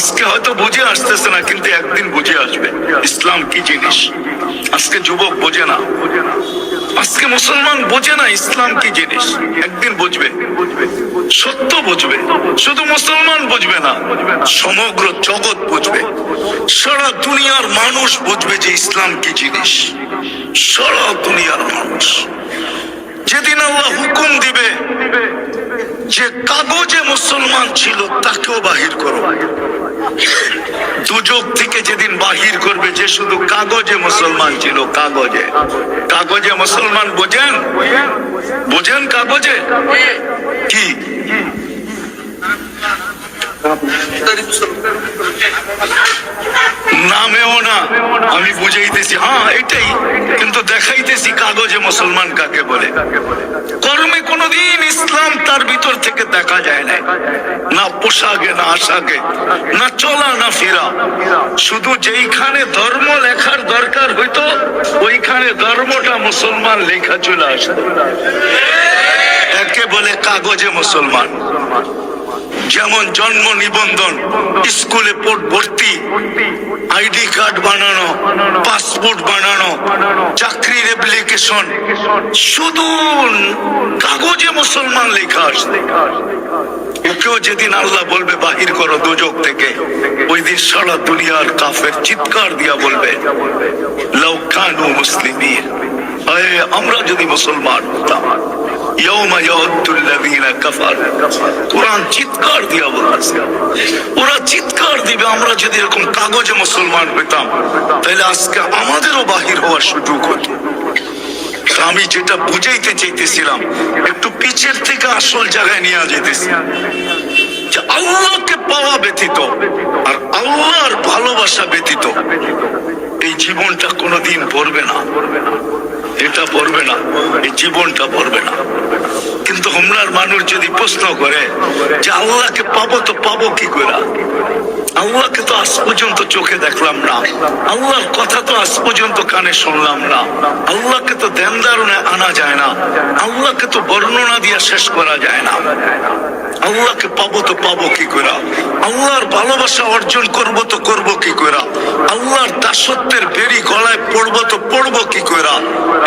আজকে হয়তো বুঝে আসতেছে না, কিন্তু একদিন বুঝে আসবে। ইসলাম কি জিনিস? আজকে যুবক বোঝে না। আজকে মুসলমান বোঝে না ইসলাম কি জিনিস। একদিন বুঝবে। সত্য বুঝবে। শুধু মুসলমান বুঝবে না, সমগ্র জগৎ বুঝবে। সারা দুনিয়ার মানুষ বুঝবে যে ইসলাম কি জিনিস। সারা দুনিয়ার মানুষ। যেদিন আল্লাহ হুকুম দিবে যে কাগজে মুসলমান ছিল, তাকেও বাহির করো। দুযোগ থেকে যেদিন বাহির করবে যে শুধু কাগজে মুসলমান ছিল, কাগজে। কাগজে মুসলমান বোঝেন? বোঝেন কাগজে? কি? নামেও না, আমি বুঝাইতেছি। হ্যাঁ এটাই। কিন্তু দেখাইতেছি কাগজে মুসলমান কাকে বলে। কর্মে ইসলাম তার ভিতর থেকে দেখা যায় না না পোশাকে, না আশাকে, না চলা, না ফেরা। শুধু যেইখানে ধর্ম লেখার দরকার হইতো, ওইখানে ধর্মটা মুসলমান লেখা চলে আসতো। একে বলে কাগজে মুসলমান। যেমন জন্ম নিবন্ধন স্কুলে ভর্তি আইডি কার্ড বানানো পাসপোর্ট বানানো চাকরির অ্যাপ্লিকেশন শুধু কাগজে মুসলমান লেখা আসবে ওকেও যেদিন আল্লাহ বলবে বাহির করো দুজক থেকে। ওই দিন সারা দুনিয়ার কাফের চিৎকার দিয়া বলবে লৌকানু মুসলিমিন। আয়ে, আমরা যদি মুসলমান হতাম। আমি যেটা বুঝাইতে চাইতেছিলাম, একটু পিছের থেকে আসল জায়গায় নিয়ে যেতেছি। আল্লাহকে পাওয়া ব্যতীত, আর আল্লাহর ভালোবাসা ব্যতীত, এই জীবনটা কোনোদিন পড়বে না। এটা পড়বে না, এই জীবনটা পড়বে না। কিন্তু হোমনার মানুষ যদি প্রশ্ন করে যে আল্লাহকে পাবো তো পাবো কি করে? আল্লাহকে তো আজ পর্যন্ত চোখে দেখলাম না। আল্লাহর কথা তো আজ পর্যন্ত কানে শুনলাম না। আল্লাহকে তো ধারণে আনা যায় না। আল্লাহকে তো বর্ণনা দিয়ে শেষ করা যায় না। আল্লাহকে পাবো তো পাবো কি করে আল্লাহর ভালোবাসা অর্জন করব তো করব কি করে আল্লাহর দাসত্বের বেরি গলায় পড়ব তো পড়ব কি করে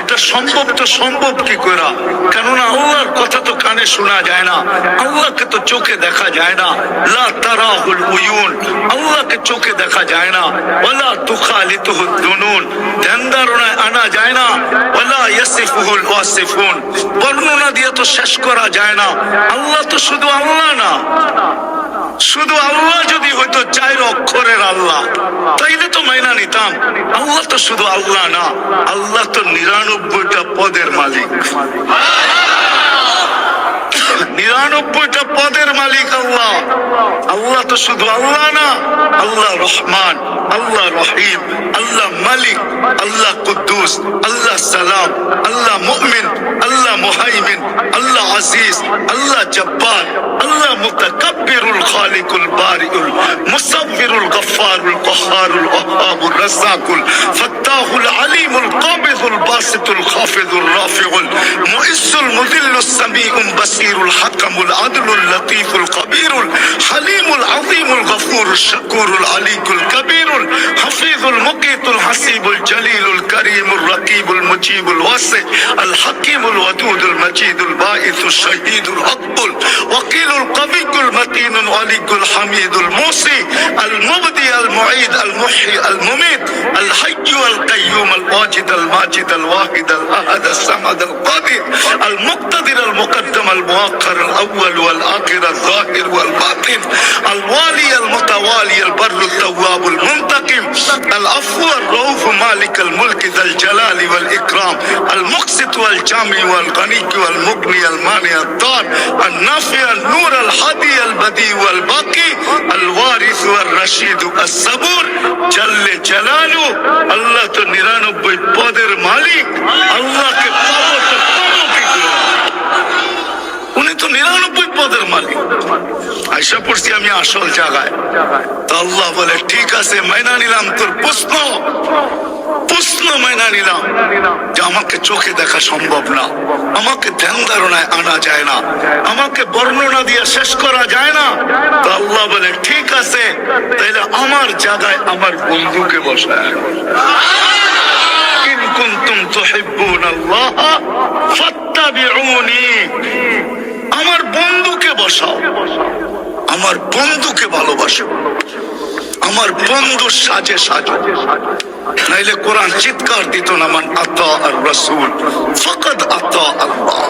এটা সম্ভব তো সম্ভব কি করে কেননা আল্লাহর কথা তো কানে শোনা যায় না। আল্লাহকে তো চোখে দেখা যায় না। লা তারাহুল উয়ুন। আল্লাহকে চোখে দেখা যায় না। ওয়ালা তুখালিতুহু দুনুন। ধ্যান আনা যায় না। ওয়ালা ইয়াসিফুহুল ওয়াসিফুন। বর্ণনা দিয়ে তো শেষ করা যায় না। আল্লাহ তো শুধু আল্লাহ না শুধু আল্লাহ যদি হয়তো চাইর অক্ষরের আল্লাহ, তাইলে তো মাইনা নিতাম। আল্লাহ তো শুধু আল্লাহ না, আল্লাহ তো নিরানব্বইটা পদের মালিক। নিরানব্বইটা পদের মালিক আল্লাহ। আল্লাহ তো শুধু আল্লাহ না, আল্লাহ রহমান, আল্লাহ রহিম, আল্লাহ মালিক, আল্লাহ কুদ্দুস, আল্লাহ সালাম, আল্লাহ মুমিন, আল্লাহ মুহাইমিন, আল্লাহ আজিজ, আল্লাহ জব্বার, আল্লাহ মুতাকাব্বিরুল খালিকুল বারিউল, মুসাব্বিরুল গফফারুল কহারুল ওয়াহাবুর রাজ্জাকুল, ফাত্তাহুল আলিমুল কাবিদুল বাসিতুল খাফিদুল রাফিউল মুইসুল মুদিল্লুস সামিউম বাসিরুল الحكم العدل اللطيف القبير الحليم العظيم الغفور الشكور العلي الكبير الحفيظ المقيت الحسيب الجليل الكريم الرقيب المجيب الواسع الحكيم الودود المجيد البائث الشهيد الحق الوكيل القوي المتين العلي الحميد الموصي المبدي المعيد المحيي المميت الحي القيوم القيوم الواجد الماجد الواحد الأحد الصمد القادر المقتدر المقدم المؤخر الأول والآخر الظاهر والباطن الوالي المتوالي البر التواب المنتقم العفو الرؤوف مالك الملك ذا الجلال والإكرام المقسط والجامع والغني والمغني المانع الدار النافع النور الحدي البديع والباقي الوارث والرشيد الصبور جل جلاله الله تنير নিরানব্বই পদের মালিক আল্লাহকে? উনি তো নিরানব্বই পদের মালিক। আয়সা পড়ছি আমি আসল জায়গায়। তো আল্লাহ বলে, ঠিক আছে, মাইনা নিলাম তোর প্রশ্ন। যে আমাকে চোখে দেখা সম্ভব না। আমাকে ধ্যান ধারণায় আনা যায় না। আমাকে বর্ণনা দিয়ে শেষ করা যায় না। আল্লাহ বলে, ঠিক আছে আমার জায়গায় আমার বন্ধুকে বসায়। কুনতুম তুহিব্বুন আল্লাহ, ফাত্তাবিউনি। আমার বন্ধুকে বসাও। আমার বন্ধুকে ভালোবাসো। আমার বন্ধুর সাজে সাজো। নাইলে কোরআন চিৎকার দিত না, মান আতা আর রসুল ফকত আতা আল্লাহ।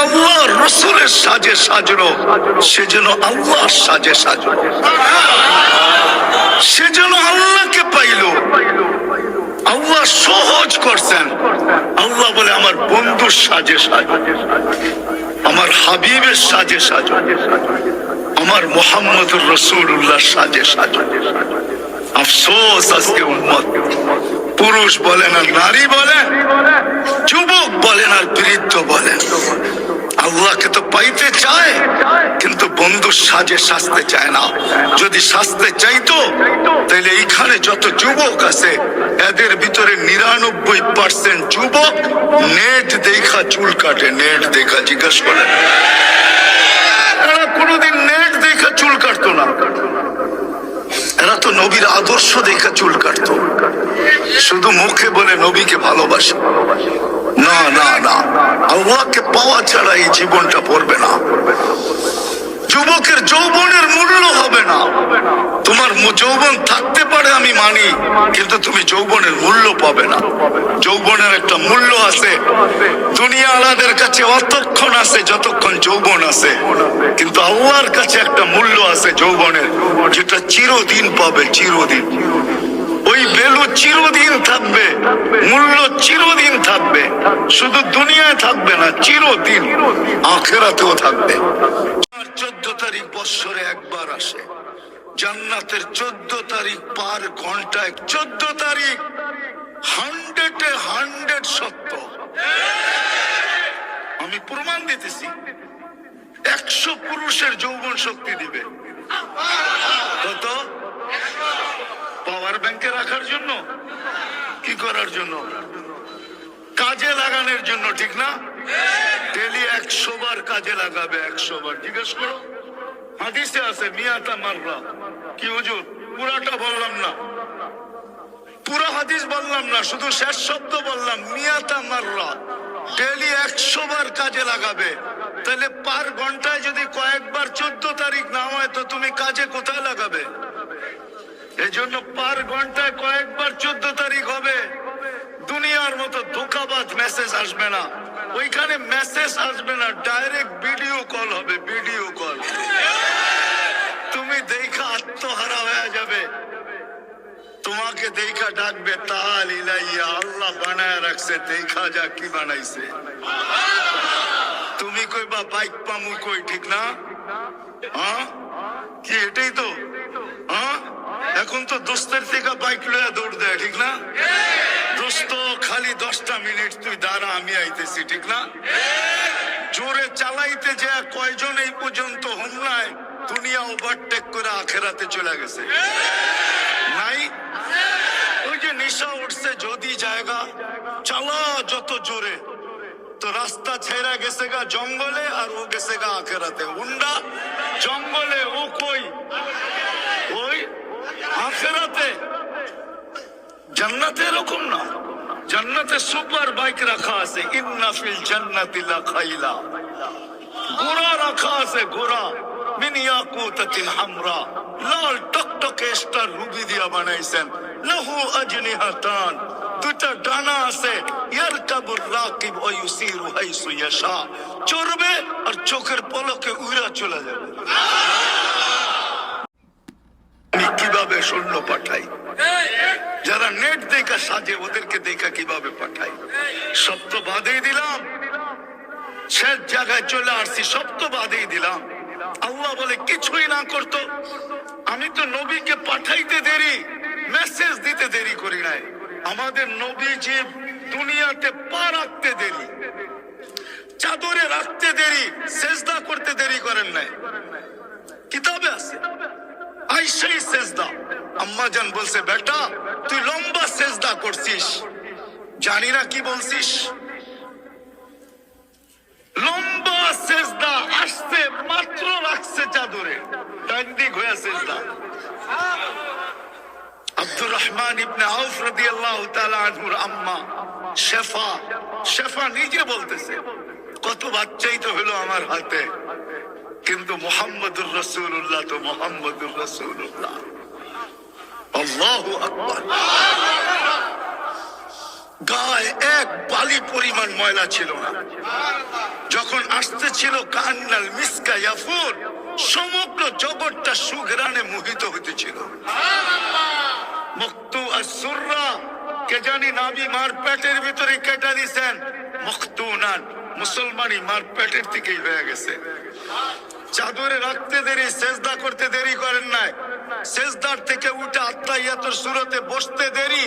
আল্লাহ রসুলের সাজে সাজলো, সে যেন আল্লাহর সাজে সাজলো। সে যেন আল্লাহকে পাইলো। আল্লাহ সহজ করছেন। আল্লাহ বলে, আমার বন্ধুর সাজে সাজো। আমার হাবিবের সাজে সাজো। আমার মোহাম্মদুর রসুল্লাহ সাজে সাজে। আফসোস আজকে উম্মত। পুরুষ বলেন আর নারী বলেন, যুবক বলেন আর বৃদ্ধ বলেন। আল্লাহকে তো পাইতে চায়, কিন্তু বন্ধুর সাজে সাজতে চায় না। যদি সাজতে চাইতো তাহলে এইখানে যত যুবক আছে, এদের ভিতরে নিরানব্বই পার্সেন্ট যুবক নেট দেখা চুল কাটে, নেট দেখা জিজ্ঞেস করে। এরা কোনোদিন নেট দেখা চুল কাটতো না। এরা তো নবীর আদর্শ দেখা চুল কাটতো। শুধু মুখে বলে নবীকে ভালোবাসে। না না না। আল্লাহকে পাওয়া ছাড়া এই জীবনটা পড়বে না। যুবকের যৌবনের মূল্য হবে না। তোমার যৌবন থাকতে পারে, আমি মানি, কিন্তু তুমি যৌবনের মূল্য পাবে না। যৌবনের একটা মূল্য আছে। দুনিয়া আলাদের কাছে অতক্ষণ আছে, যতক্ষণ যৌবন আছে। কিন্তু আল্লাহর কাছে একটা মূল্য আছে যৌবনের, যেটা চিরদিন পাবে, চিরদিন। ওই বেলু চিরদিন থাকবে, মূল্য চিরদিন থাকবে, শুধু দুনিয়ায় থাকবে না, চিরদিন আখেরাতেও থাকবে। চোদ্দ তারিখ বৎসরে একবার আসে। জান্নাতের চোদ্দ তারিখ পার ঘন্টায়, চোদ্দ তারিখ হান্ড্রেডে হান্ড্রেড সত্য। আমি প্রমাণ দিতেছি। একশো পুরুষের যৌবন শক্তি দিবে। কত? পাওয়ার ব্যাংকে রাখার জন্য? কি করার জন্য? কাজে লাগানোর জন্য, ঠিক না? ডেলি একশো বার কাজে লাগাবে, একশো বার। জিজ্ঞেস করো। হাদিসে আছে মিয়াতা মাররা কি হুজুর? পুরাটা বললাম না। পুরো হাদিস বললাম না, শুধু শেষ শব্দ বললাম মিয়াতা মাররা ডেলি একশো বার কাজে লাগাবে। তাহলে পার ঘন্টায় যদি কয়েকবার চোদ্দ তারিখ না হয় তো তুমি কাজে কোথায় লাগাবে? এই জন্য পার ঘন্টায় কয়েকবার চোদ্দ তারিখ হবে। দুনিয়ার মতো ধোকাবাজ মেসেজ আসবে না। ওইখানে মেসেজ আসবে না ডাইরেক্ট ভিডিও কল হবে ভিডিও কল তুমি দেখা আত্মহারা হয়ে যাবে। তোমাকে দেখা ডাকবে, তাল ইলাইয়া, আল্লাহ বানায় রাখছে, দেখা যা কি বানাইছে। তুমি কইবা বাইক পামু কই, ঠিক না? হ্যাঁ? কি এটাই তো? হ্যাঁ? এখন তো দোস্তের থেকে বাইক লয়া দৌড় দেয়, ঠিক না? দোস্ত, খালি দশটা মিনিট, তুই দাঁড়া, আমি আইতেছি, ঠিক না? জোরে চালাইতে যে, কয়জন এই পর্যন্ত হোমলায় দুনিয়া ওভারটেক করে আখেরাতে চলে গেছে? নাই? ওই যে নেশা উঠছে, যদি জায়গা, চালা যত জোরে। তো রাস্তা ছেড়া গেছে গা জঙ্গলে আর ও গেছে গা আখেরাতে। হুন্ডা জঙ্গলে ও কই? আখেরাতে জান্নাতে এরকম না। জান্নাতে সুপার বাইক রাখা আছে। ইন্না ফিল জান্নাতি লা খাইলা। ঘোড়া রাখা আছে, ঘোড়া। মিন ইয়াকুতাতিন হামরা। লাল টকটকে স্টার রুবি দিয়া বানাইছেন। লাহু আজনিহাতান। দুটা ডানা আছে। ইয়ারকাবুর রাকিব ওয়া ইউসিরু হাইসু ইয়াশা। চড়বে আর চোখের পলকে উইরা চলে যাবে আমি কীভাবে সৈন্য পাঠাই। যারা নেট দেখা সাজে ওদেরকে দেখা কীভাবে পাঠাই? সব তো বাদেই দিলাম। শেষ জায়গায় চলে আসছি সব তো বাদেই দিলাম। আল্লাহ বলে কিছুই না করতো। আমি তো নবীকে পাঠাইতে দেরি মেসেজ দিতে দেরি করি নাই। আমাদের নবী যে দুনিয়াতে পা রাখতে দেরি চাদরে রাখতে দেরি সেজদা করতে দেরি করেন নাই। কিতাবে আছে? আইসাই সেজদা। আম্মা জান বলছে, বেটা, তুই লম্বা সেজদা করছিস। জানি না কি বলছিস। লম্বা সেজদা মাত্র রাখছে চাদরে। ডান দিক হয়ে সেজদা। আব্দুর রহমান ইবনে আউফ রাদিয়াল্লাহু তাআলা আনহুর আম্মা, শেফা। শেফা নিজে বলতেছে, কত বাচ্চাই তো হলো আমার হাতে। কিন্তু মোহাম্মদুর রসুল্লাহ তো মোহাম্মদুর রসুল্লাহ গায়ে এক বালি পরিমাণ ময়লা ছিল না। যখন আসতেছিল কান্নাল মিসকা ইয়াফুর সমগ্র জগৎটা সুঘরানে মোহিত হতেছিল মুক্তু আর সুররা, কে জানি নাবি মার পেটের ভিতরে কেটে দিছেন। মুক্তু নান মুসলমানি মার পেটের দিকেই হয়ে গেছে। চাদরে রাখতে দেরি, সেজদা করতে দেরি করেন নাই। সেজদার থেকে উঠে আত্মা ইয়াতর সুরতে বসতে দেরি।